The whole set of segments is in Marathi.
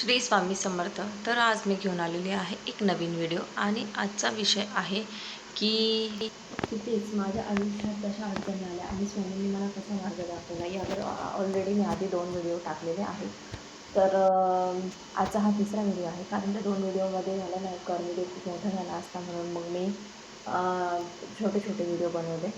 श्री स्वामी समर्थ. तर आज मी घेऊन आलेली आहे एक नवीन व्हिडिओ आणि आजचा विषय आहे की तिथेच माझ्या आयुष्यात कशा अडचणी आल्या आणि स्वामींनी मला कसा मार्ग दाखवला यावर ऑलरेडी मी आधी दोन व्हिडिओ टाकलेले आहेत. तर आजचा हा तिसरा व्हिडिओ आहे. कारण त्या दोन व्हिडिओमध्ये मला नाही कर व्हिडिओ खूप मोठा झाला असता म्हणून मग मी छोटे छोटे व्हिडिओ बनवले.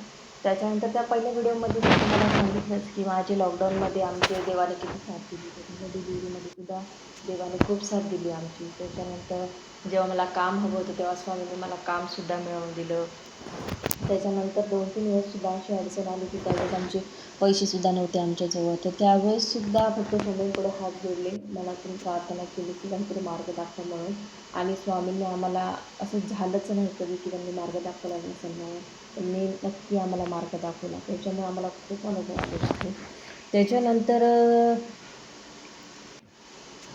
त्याच्यानंतर त्या पहिल्या व्हिडिओमध्ये मी तुम्हाला सांगितलंच की माझे लॉकडाऊनमध्ये आमचे देवाने किती साथ दिली. त्याच्यानंतर डिलिव्हरीमध्ये सुद्धा देवाने खूप साथ दिली आमची. त्याच्यानंतर जेव्हा मला काम हवं होतं तेव्हा स्वामींनी मला कामसुद्धा मिळवून दिलं. त्याच्यानंतर दोन तीन वेळेससुद्धा अशी अडचण आली की त्यावेळेस आमचे पैसेसुद्धा नव्हते आमच्याजवळ तर त्यावेळेससुद्धा फक्त स्वामींकडे हात जोडले. मला तुम्ही प्रार्थना केली की काहीतरी मार्ग दाखवा म्हणून. आणि स्वामींनी आम्हाला असं झालंच नाही कधी की त्यांनी मार्ग दाखवला नसेल म्हणून त्यांनी नक्की आम्हाला मार्ग दाखवला. त्याच्यामुळे आम्हाला खूप अनुभव आलेला आहे त्याच्यानंतर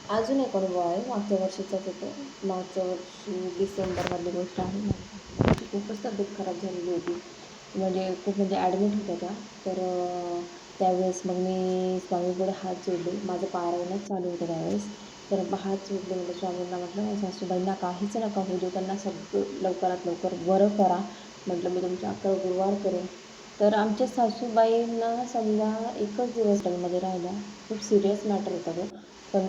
अजून एक अनुभव आहे. मागच्या वर्षीचाच होतो. मागच्या वर्षी डिसेंबरमधली गोष्ट आहे. खूपच तब्येत खराब झालेली होती. म्हणजे खूप म्हणजे ॲडमिट होत्या त्या तर त्यावेळेस मग मी स्वामीपुढे हात जोडले. माझं पारायणच चालू होतं त्यावेळेस. तर मग हात जोडले. म्हणजे स्वामींना म्हटलं सासूबाईंना काहीच नका होऊ देऊ. त्यांना सगळं लवकरात लवकर बरं करा. म्हटलं मी तुमच्या अकरा गुरुवार करेन. तर आमच्या सासूबाईंना समजा एकच दिवस हॉस्पिटलमध्ये राहिल्या खूप सिरियस मॅटर होता तो. पण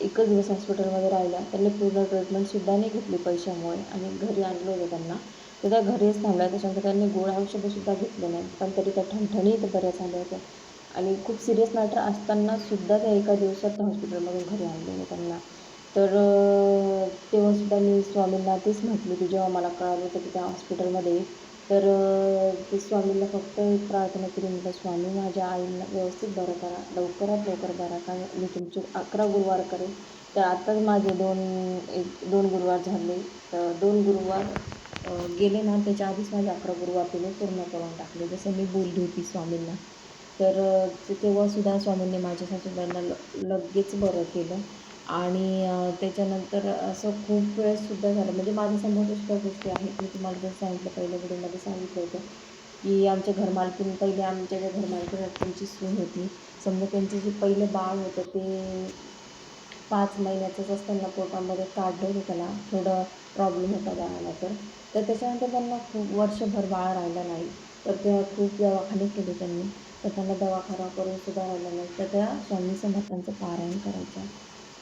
एकच दिवस हॉस्पिटलमध्ये राहिल्या त्यांनी पूर्ण ट्रीटमेंटसुद्धा नाही घेतली पैशामुळे. आणि घरी आणलं होतं त्यांना. तर त्या घरीच थांबल्या. त्याच्यानंतर त्यांनी गोळ्या औषधंसुद्धा घेतले नाही पण तरी त्या ठणठणीत बऱ्या झाल्या होत्या. आणि खूप सिरियस मॅटर असताना सुद्धा त्या एका दिवसात हॉस्पिटलमधून घरी आणले त्यांना. तर तेव्हासुद्धा मी स्वामींना तेच म्हटली की जेव्हा मला कळालं होतं की त्या हॉस्पिटलमध्ये तर ते स्वामींना फक्त एक प्रार्थना केली म्हटलं स्वामी माझ्या आईला व्यवस्थित बरं करा लवकरात लवकर बरा करा मी तुमचे अकरा गुरुवार करेन. तर आत्ताच माझे दोन एक दोन गुरुवार झाले. तर दोन गुरुवार गेले ना त्याच्या आधीच माझे अकरा गुरुवार तिने पूर्ण करून टाकले जसं मी बोलली होती स्वामींना. तर तेव्हासुद्धा स्वामींनी माझ्या सासूबाईंना ल लगेच बरं केलं. आणि त्याच्यानंतर असं खूप वेळेससुद्धा झालं. म्हणजे माझ्यासमोरच्या सुद्धा गोष्टी आहेत. मी तुम्हाला जर सांगितलं पहिल्या व्हिडिओमध्ये सांगितलं होतं की आमच्या घरमालकीन पहिले आमच्या ज्या घरमालकीन त्यांची सून होती समजा त्यांचं जे पहिलं बाळ होतं ते पाच महिन्याचंच असताना पोटामध्ये काढलं होतं त्याला. थोडं प्रॉब्लेम होता बाळाला तर. तर त्याच्यानंतर त्यांना खूप वर्षभर बाळ राहिलं नाही. तर त्या खूप दवाखाने केले त्यांनी. तर त्यांना दवाखाना करून सुद्धा राहिला नाही. तर त्या स्वामी समर्थांचं पारायण करायचं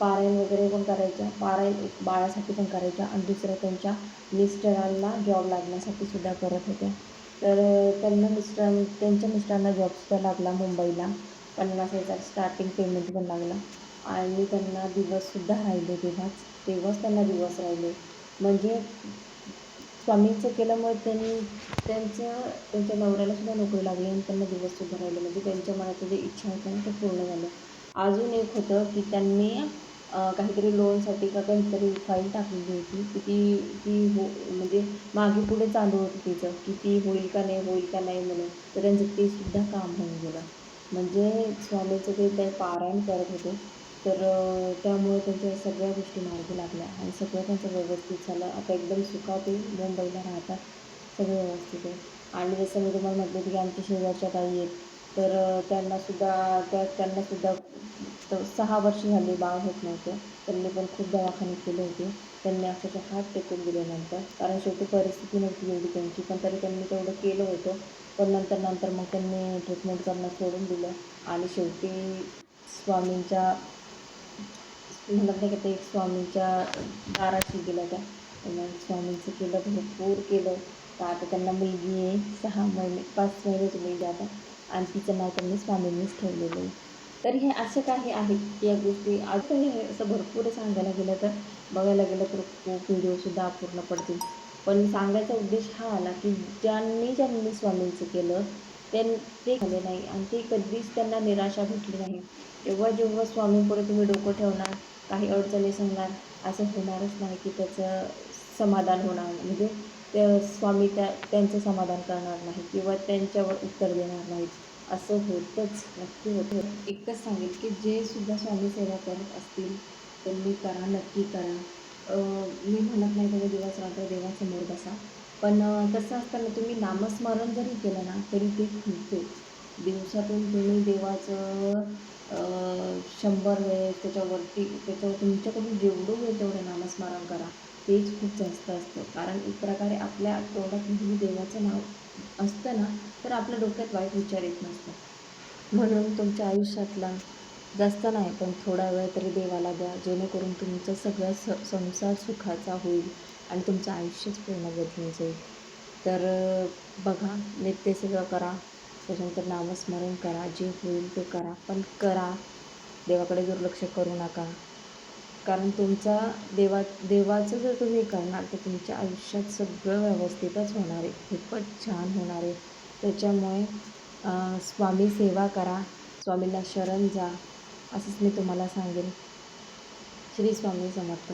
पारायण वगैरे पण करायच्या. पारायण एक बाळासाठी पण करायच्या आणि दुसरं त्यांच्या मिस्टरांना जॉब लागण्यासाठी सुद्धा करत होत्या. तर त्यांना मिस्टर त्यांच्या मिस्टरांना जॉबसुद्धा लागला मुंबईला. पन्नास हजार स्टार्टिंग पेमेंट पण लागला. आणि त्यांना दिवससुद्धा राहिले तेव्हाच. तेव्हाच त्यांना दिवस राहिले. म्हणजे स्वामींचं केल्यामुळे त्यांनी त्यांचं त्यांच्या नवऱ्याला सुद्धा नोकरी लागली आणि त्यांना दिवससुद्धा राहिले. म्हणजे त्यांच्या मनाचं जे इच्छा होत्या ते पूर्ण झालं. अजून एक होतं की त्यांनी काहीतरी लोनसाठी का काहीतरी फाईल टाकलेली होती. की ती ती हो म्हणजे मागे पुढे चालू होतं तिचं की ती होईल का नाही होईल का नाही म्हणून. तर त्यांचं ते सुद्धा काम होऊन गेलं. म्हणजे स्वामीचं ते ते पारायण करत होते. तर त्यामुळे त्यांच्या सगळ्या गोष्टी मार्गी लागल्या आणि सगळं त्यांचं व्यवस्थित झालं. आता एकदम सुखात मुंबईला राहतात सगळं व्यवस्थित आहे. आणि जसं मी तुम्हाला म्हटलं होतं की आमच्या शेजारच्या ताई आहेत. तर त्यांनासुद्धा त्या त्यांनासुद्धा तर सहा वर्ष झाली बाळ होत नव्हतं. त्यांनी पण खूप दवाखाने केले होते. त्यांनी अक्षरशः हात टेकून दिले नंतर कारण शेवटी परिस्थिती नव्हती एवढी त्यांची पण तरी त्यांनी तेवढं केलं होतं. पण नंतर नंतर मग त्यांनी ट्रीटमेंट करणं सोडून दिलं. आणि शेवटी स्वामींच्या म्हणत नाही का ते एक स्वामींच्या दाराशी गेल्या त्या त्यांना स्वामींचं केलं भरपूर केलं. तर आता त्यांना मुलगी आहे सहा महिने पाच महिन्याची मुलगी आता. आणि तिचं नाव त्यांनी स्वामींनीच ठेवलेलं आहे. तर हे असं काही आहेत या गोष्टी अजूनही असं भरपूर सांगायला गेलं तर बघायला गेलं तर खूप व्हिडिओसुद्धा अपूर्ण पडतील. पण सांगायचा उद्देश हा आला की ज्यांनी ज्यांनी स्वामींचं केलं त्यां ते झाले नाही आणि ते कधीच त्यांना निराशा भेटली नाही. जेव्हा जेव्हा स्वामींपुढे तुम्ही डोकं ठेवणार काही अडचणी सांगणार असं होणारच नाही की त्याचं समाधान होणार. म्हणजे ते स्वामी त्या त्यांचं समाधान करणार नाही किंवा त्यांच्यावर उत्तर देणार नाहीत. असं होतंच नक्की होतं एकच सांगेल की जे सुद्धा स्वामी सेवा करत असतील त्यांनी करा नक्की करा. मी म्हणत नाही तुम्ही दिवस रात्र देवासमोर बसा. पण तसं असताना तुम्ही नामस्मरण जरी केलं ना तरी ते खुलते दिवसातून तुम्ही देवाचं शंभर वेळेस त्याच्यावरती त्याच्यावर तुमच्याकडून जेवढं होईल तेवढं नामस्मरण करा. तेच खूप जास्त असतं. कारण एक प्रकारे आपल्या तोंडात तुम्ही देवाचं नाव असतं ना तर आपल्या डोक्यात वाईट विचार येत नसतात. म्हणून तुमच्या आयुष्यातला जास्त नाही पण थोडा वेळ तरी देवाला द्या जेणेकरून तुमचा सगळा स संसार सुखाचा होईल आणि तुमचं आयुष्यच पूर्ण बदलून जाईल. तर बघा नित्य सगळं करा त्याच्यानंतर नामस्मरण करा जे होईल ते करा पण करा. देवाकडे दुर्लक्ष करू नका. कारण तुमचा देवा देवाचं जर तुम्ही करणार तर तुमच्या आयुष्यात सगळं व्यवस्थितच होणार आहे. खूपच छान होणार आहे. त्याच्यामुळे स्वामी सेवा करा. स्वामींना शरण जा. असंच मी तुम्हाला सांगेन. श्री स्वामी समर्थ.